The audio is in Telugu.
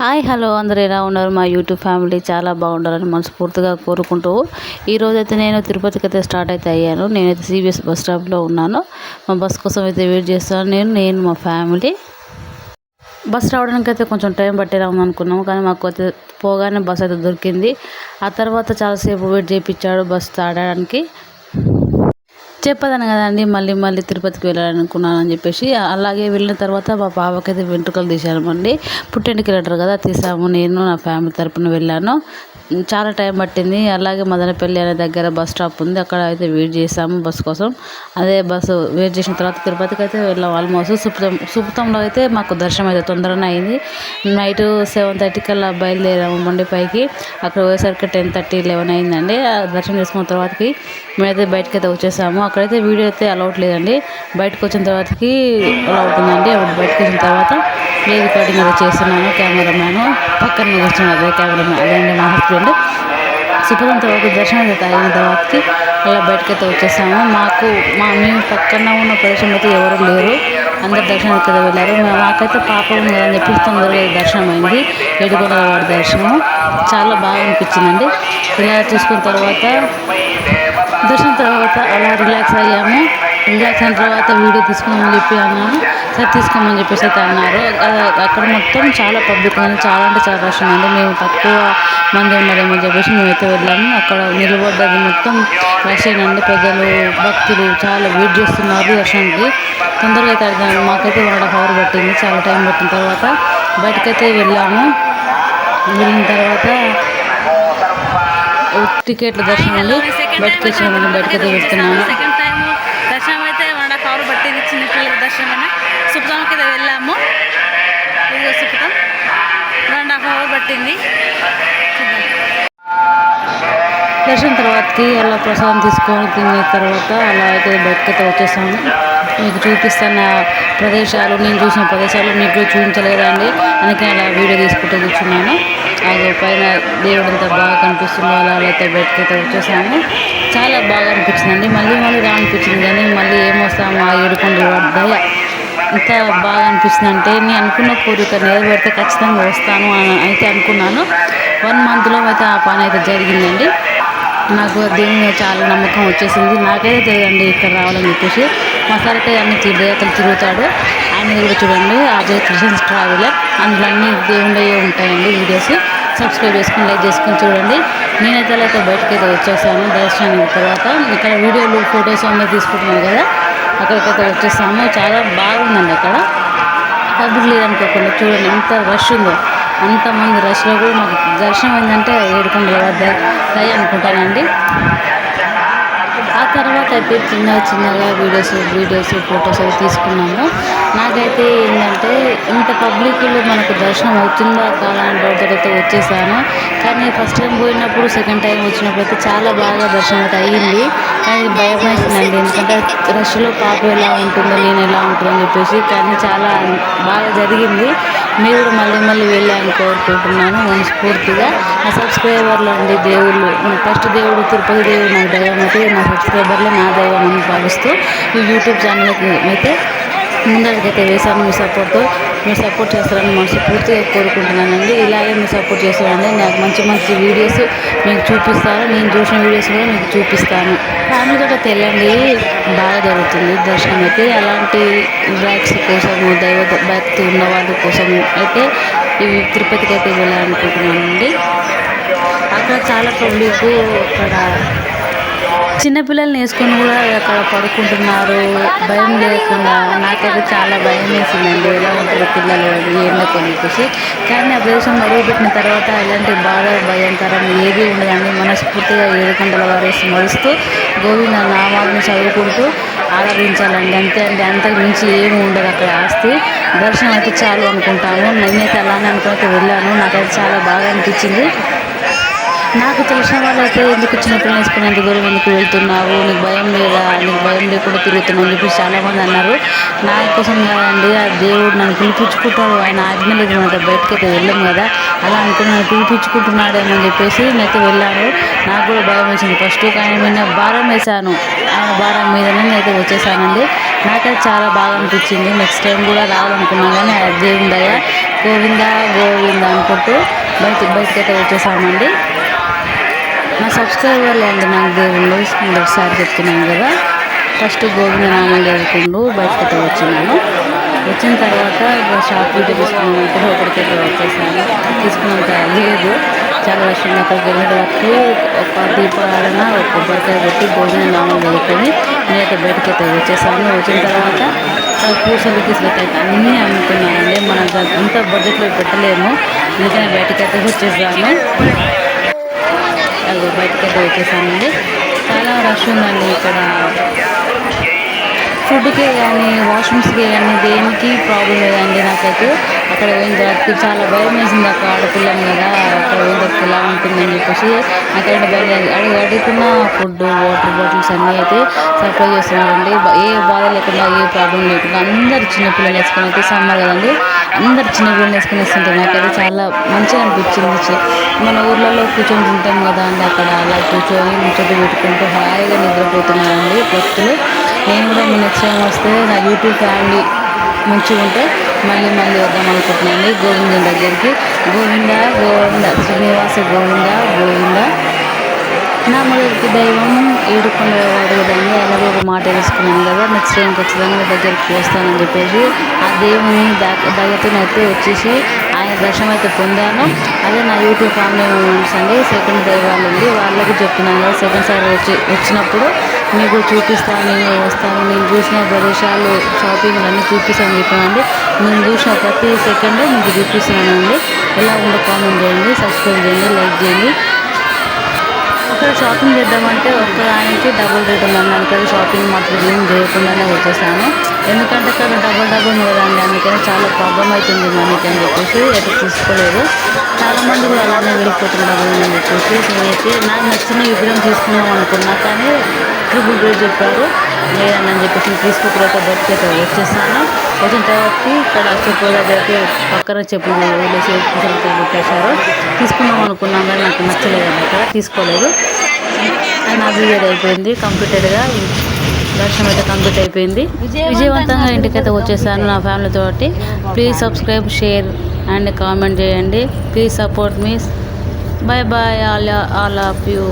Hi hello. అందరు ఎలా ఉన్నారు? మా యూట్యూబ్ ఫ్యామిలీ చాలా బాగుండాలని మనస్ఫూర్తిగా కోరుకుంటూ ఈరోజు అయితే నేను తిరుపతికి అయితే స్టార్ట్ అయితే అయ్యాను. నేనైతే సిబిఎస్ బస్ స్టాప్లో ఉన్నాను. మా బస్ కోసం అయితే వెయిట్ చేస్తాను నేను నేను మా ఫ్యామిలీ. బస్ రావడానికి అయితే కొంచెం టైం పట్టేలా ఉందనుకున్నాము కానీ మాకు అయితే పోగానే బస్ అయితే దొరికింది. ఆ తర్వాత చాలాసేపు వెయిట్ చేయించాడు బస్ తాడడానికి చెప్పదాను కదండి మళ్ళీ మళ్ళీ తిరుపతికి వెళ్ళాలనుకున్నాను అని చెప్పేసి అలాగే వెళ్ళిన తర్వాత మా పాపకైతే వెంట్రుకలు తీసామండి పుట్టెంటికి వెళ్ళారు కదా తీసాము నేను నా ఫ్యామిలీ తరపున వెళ్ళాను. చాలా టైం పట్టింది. అలాగే మదనపల్లి అనే దగ్గర బస్ స్టాప్ ఉంది. అక్కడ అయితే వెయిట్ చేసాము బస్ కోసం. అదే బస్సు వెయిట్ చేసిన తర్వాత తిరుపతికి అయితే వెళ్ళాం ఆల్మోస్ట్. సుప్తం సుప్తంలో అయితే మాకు దర్శనం అయితే తొందరనే అయింది. నైట్ సెవెన్ థర్టీకి అలా బయలుదేరాము మండిపైకి. అక్కడ పోయేసరికి టెన్ థర్టీ లెవెన్ అయిందండి. దర్శనం చేసుకున్న తర్వాతకి మేమైతే బయటకు అయితే వచ్చేసాము. అక్కడైతే వీడియో అయితే అలౌట్ లేదండి. బయటకు వచ్చిన తర్వాతకి అలౌట్ ఉందండి. బయటకు వచ్చిన తర్వాత ప్లే రికార్డింగ్ అయితే చేస్తున్నాను కెమెరామ్యాన్. పక్కన కూర్చున్నాను అదే కెమెరామ్యాన్ అదే అండి మా హస్బెండ్? సుఖం తర్వాత దర్శనం తాగిన తర్వాతకి అలా బయటకైతే వచ్చేసాము. మాకు మా మేము పక్కన ఉన్న ప్రదేశం అయితే ఎవరు లేరు. అందరు దర్శనానికి అయితే వెళ్ళారు. మాకైతే పాప ఉంది అని చెప్పి తొందరగా దర్శనం అయింది ఏడుకొండల వాడి దర్శనం చాలా బాగా అనిపించిందండి. ఇలా చూసుకున్న తర్వాత దర్శనం తర్వాత అలా రిలాక్స్ అయ్యాము. రిలాక్స్ అయిన తర్వాత వీడియో తీసుకోమని చెప్పి అన్నాను. సరే తీసుకోమని చెప్పేసి అయితే అన్నారు. అక్కడ మొత్తం చాలా పబ్లిక్ ఉంది. చాలా అంటే చాలా రష్ ఉంది మేము తక్కువ మంది ఉన్నారేమో చెప్పేసి మేమైతే వెళ్ళాము. అక్కడ నిలబడ్డది మొత్తం రష్ అయినండి ప్రజలు భక్తులు చాలా వెయిట్ చేస్తున్నారు దర్శనానికి. తొందరగా అయితే అర్థం మాకైతే వన్ అండ్ హాఫ్ అవర్ పట్టింది. చాలా టైం పట్టిన తర్వాత బయటకైతే వెళ్ళాము. వెళ్ళిన తర్వాత టికెట్ల దర్శనం అండి బయటకు వచ్చామని బయటకైతే వెళ్తున్నాము దర్శనం అయితే వన్ అండ్ హాఫ్ అవర్ పట్టింది చిన్నపిల్లల దర్శనం అని. సుప్తాంకి వెళ్ళాము. ఇదిగో సుప్తాం వన్ అండ్ హాఫ్ అవర్ పట్టింది. దర్శనం అలా ప్రసాదం తీసుకొని తిన్న తర్వాత అలా అయితే బయటకైతే వచ్చేసాము. మీకు చూపిస్తున్న ప్రదేశాలు నేను చూసిన ప్రదేశాలు మీకు చూపించలేదండి. అందుకే అలా వీడియో తీసుకుంటూ కూర్చున్నాను. అది పైన దేవుడు అంతా బాగా కనిపిస్తుంది. అలా అయితే బయటకైతే వచ్చేసాము. చాలా బాగా అనిపించిందండి. మళ్ళీ మళ్ళీ రా అనిపించింది కానీ మళ్ళీ ఏమొస్తాము ఆ ఏడుకొండ దయ ఎంత బాగా అనిపిస్తుంది అంటే నేను అనుకున్న కోరిక నెరవేరితే ఖచ్చితంగా వస్తాను అని అయితే అనుకున్నాను. వన్ మంత్లో అయితే ఆ పని అయితే జరిగిందండి. నాకు దేవుని చాలా నమ్మకం వచ్చేసింది. నాకైతే తెలియదండి ఇక్కడ రావాలని చెప్పేసి. మా సార్ అయితే అన్ని తీర్థయాత్రలు తిరుగుతాడు. ఆయన కూడా చూడండి. అజయ్ కృష్ణ ట్రావెలర్ అందులో అన్ని దేవుళ్ళే ఉంటాయండి. వీడియోస్ సబ్స్క్రైబ్ చేసుకుని లైక్ చేసుకుని చూడండి. నేనైతే అయితే బయటకైతే వచ్చేసాను. దర్శనం తర్వాత ఇక్కడ వీడియోలు ఫొటోస్ అందరూ తీసుకుంటున్నాను కదా. అక్కడికైతే వచ్చేసాము. చాలా బాగుందండి అక్కడ. పబ్లిక్ లేదనుకోకుండా చూడండి ఎంత రష్ ఉందో. అంతమంది రష్లో కూడా మాకు దర్శనం ఏంటంటే ఏడుకొండల దయ అనుకుంటానండి. ఆ తర్వాత అయితే చిన్న చిన్నగా వీడియోస్ వీడియోస్ ఫొటోస్ అవి తీసుకున్నాము. నాకైతే ఏంటంటే ఇంత పబ్లిక్లో మనకు దర్శనం అవుతుందా కాదా అని డౌట్ వచ్చేసాను. కానీ ఫస్ట్ టైం పోయినప్పుడు సెకండ్ టైం వచ్చినప్పుడు అయితే చాలా బాగా దర్శనం అయితే అయ్యింది. కానీ భయం వేసిందండి. ఎందుకంటే రష్లో పాప ఎలా ఉంటుందో నేను ఎలా ఉంటుందో అని చెప్పేసి కానీ చాలా బాగా జరిగింది. మీరు కూడా మళ్ళీ మళ్ళీ వెళ్ళాలని కోరుకుంటున్నాను మనస్ఫూర్తిగా. నా సబ్స్క్రైబర్లు అండి దేవుళ్ళు. ఫస్ట్ దేవుడు తిరుపతి దేవుడు నాకు దైవం నా సబ్స్క్రైబర్లే నా దైవం అని భావిస్తూ ఈ యూట్యూబ్ ఛానల్ అయితే ముందరికైతే వేశాను. మీ సపోర్ట్తో మీరు సపోర్ట్ చేస్తారని మనసు పూర్తిగా కోరుకుంటున్నానండి. ఇలాగే మీరు సపోర్ట్ చేస్తారండి నాకు మంచి మంచి వీడియోస్ మీకు చూపిస్తాను నేను చూసిన వీడియోస్ కూడా మీకు చూపిస్తాను. ఫ్యామిలీతో తెల్లండి బాగా జరుగుతుంది దర్శనం అయితే. అలాంటి బ్యాగ్స్ కోసము దైవ భక్తి ఉన్న వాళ్ళ కోసం అయితే ఇవి తిరుపతికి అయితే వెళ్ళాలనుకుంటున్నానండి. అక్కడ చాలా పబ్లిక్ అక్కడ చిన్నపిల్లల్ని వేసుకొని కూడా అక్కడ పడుకుంటున్నారు. భయం లేకుండా నాకైతే చాలా భయం వేసిందండి. ఎలా ఉంటారు పిల్లలు ఎండకొని చెప్పేసి. కానీ ఆ ప్రదేశం పెట్టిన తర్వాత ఎలాంటి బాధ భయంకరం ఏది ఉండదండి. మనస్ఫూర్తిగా ఏడుకొండల వారు స్మరిస్తూ గోవింద నామాలను చదువుకుంటూ ఆరాధించాలండి. అంతే అండి. అంతకు మించి ఏమి ఉండదు అక్కడ ఆస్తి. దర్శనం అయితే చాలు అనుకుంటాము నేనైతే అలానే అనుకుని వెళ్ళాను. నాకైతే చాలా బాగా అనిపించింది. నాకు తెలిసిన వాళ్ళు ఎందుకు చిన్నపిల్లలు వేసుకుని ఎంత దూరం ఎందుకు వెళ్తున్నావు? నీకు భయం లేదా? నీకు భయం లేకుండా తిరుగుతున్నావు? అని చెప్పి చాలామంది అన్నారు. నా కోసం కాదండి ఆ దేవుడు నన్ను పిలిపించుకుంటాడు. ఆయన ఆజ్ఞ లేదు మన బయటకు అయితే వెళ్ళాం కదా. అలా అనుకుని నన్ను పిలిపించుకుంటున్నాడేమో అని చెప్పేసి నేనైతే వెళ్ళాను. నాకు కూడా భయం వేసింది. ఫస్ట్ కానీ నేను భారం వేశాను. ఆ భారం మీద నేనైతే వచ్చేసానండి. నాకైతే చాలా బాగా అనిపించింది. నెక్స్ట్ టైం కూడా రావాలనుకున్నాను కానీ ఆ దేవుని దయ గోవింద గోవింద అనుకుంటూ బయట బయటకైతే వచ్చేసామండి. నా సబ్స్క్రైబర్లు అండి నాకు దేవుళ్ళు? ఒకసారి చెప్తున్నాను కదా. ఫస్ట్ గోవింద నామం చదువుకుంటూ బయటకు వచ్చినాను. వచ్చిన తర్వాత ఇక షాప్ వీడియో తీసుకున్నప్పుడు ఒకరికి వచ్చేసాను తీసుకున్నంత లేదు. చాలా వర్షం అక్కడికి వెళ్ళిన వరకు ఒక దీపారాధన ఒక కొబ్బరికాయ పెట్టి భోజనం నామం చదువుకొని నేనైతే అయితే వచ్చేసాను. వచ్చిన తర్వాత పూసలు తీసుకొచ్చి అన్నీ అమ్ముతున్నానండి మన అంత బడ్జెట్లో పెట్టలేము. అందుకనే అయితే వచ్చేసాను. బయటకైతే వచ్చేసానండి చాలా రష్ ఉందండి ఇక్కడ. ఫుడ్కి కానీ వాష్రూమ్స్కి కానీ దేనికి ప్రాబ్లం లేదండి నాకైతే. అక్కడ పోయిన తర్వాత చాలా భయం వేసింది అక్కడ ఆడపిల్ల కదా అక్కడ పోయిన తర్వాత ఎలా ఉంటుందని చెప్పేసి. నాకైతే భయం లేదు. అడుగుతున్న ఫుడ్ వాటర్ బాటిల్స్ అన్నీ అయితే సప్లై చేస్తున్నారండి. ఏ బాధ లేకుండా ఏ ప్రాబ్లం లేకుండా అందరు చిన్నపిల్లలు వేసుకొని అయితే సమ్మర్ కదండి. అందరు చిన్నపిల్లలు వేసుకొని వేస్తుంటారు నాకైతే చాలా మంచిగా అనిపించింది. మన ఊర్లలో కూర్చొని తింటాం కదా అండి అక్కడ. అలా కూర్చొని ముచ్చట పెట్టుకుంటూ హాయిగా నిద్రపోతున్నారండి భక్తులు నేను కూడా మీ నెక్స్ట్ టైం వస్తే నా యూట్యూబ్ ఫ్యామిలీ మంచిగా ఉంటే మళ్ళీ మళ్ళీ వద్దాం అనుకుంటున్నాను. గోవింద దగ్గరికి. గోవింద గోవింద. శ్రీనివాస గోవింద గోవింద. నా మొదటి దైవం ఏడుకొండవాడు కదండి అలాగే ఒక మాట తెలుసుకున్నాను కదా నెక్స్ట్ టైం ఖచ్చితంగా మీ దగ్గరికి వస్తానని చెప్పేసి ఆ దేవుని దయతో అయితే వచ్చేసి ఆయన దర్శనం అయితే పొందాను. అదే నా యూట్యూబ్ ఫ్యామిలీ మెంబర్స్ అండి సెకండ్ దైవాలు ఉంది వాళ్ళకి చెప్తున్నాను కదా సెకండ్ సారి వచ్చి వచ్చినప్పుడు మీకు చూపిస్తాను నేను వస్తాను. నేను చూసిన ప్రదేశాలు షాపింగ్ అన్నీ చూపిస్తాను చెప్పానండి. నేను చూసిన ప్రతి సెకండ్ మీకు చూపిస్తున్నానండి ఎలా ఉందో కామెంట్ చేయండి సబ్స్క్రైబ్ చేయండి లైక్ చేయండి. అక్కడ షాపింగ్ చేద్దామంటే ఒకదానికి డబుల్ రేట్ ఉందండి. అందుకని షాపింగ్ మాత్రం ఏం చేయకుండానే వచ్చేసాను. ఎందుకంటే ఇక్కడ డబుల్ డబుల్ ఉండదండి. అందుకని చాలా ప్రాబ్లం అవుతుంది మనకి అని చెప్పేసి అయితే తీసుకోలేదు. చాలామంది కూడా అలానే వెళ్ళిపోతున్నారు అని చెప్పేసి. నాకు నచ్చిన విగ్రహం తీసుకుందాం అనుకున్నా కానీ ట్రిపుల్ రేట్ చెప్పారు. లేదని అని చెప్పేసి తీసుకోకపోతే బయటకి అయితే వచ్చేసాను వచ్చిన తర్వాత ఇక్కడ చెప్పుల దగ్గరికి పక్కన చెప్పులు వదిలేసి పెట్టేశారు. తీసుకుందాం అనుకున్నాం కానీ నాకు నచ్చలేదు అక్కడ తీసుకోలేదు. నా వీడియో అయిపోయింది. కంప్లీటెడ్గా దర్శనం అయితే కంప్లీట్ అయిపోయింది. విజయవంతంగా ఇంటికైతే వచ్చేసాను నా ఫ్యామిలీ తోటి. Please subscribe share and comment చేయండి. Please support me bye bye all all of you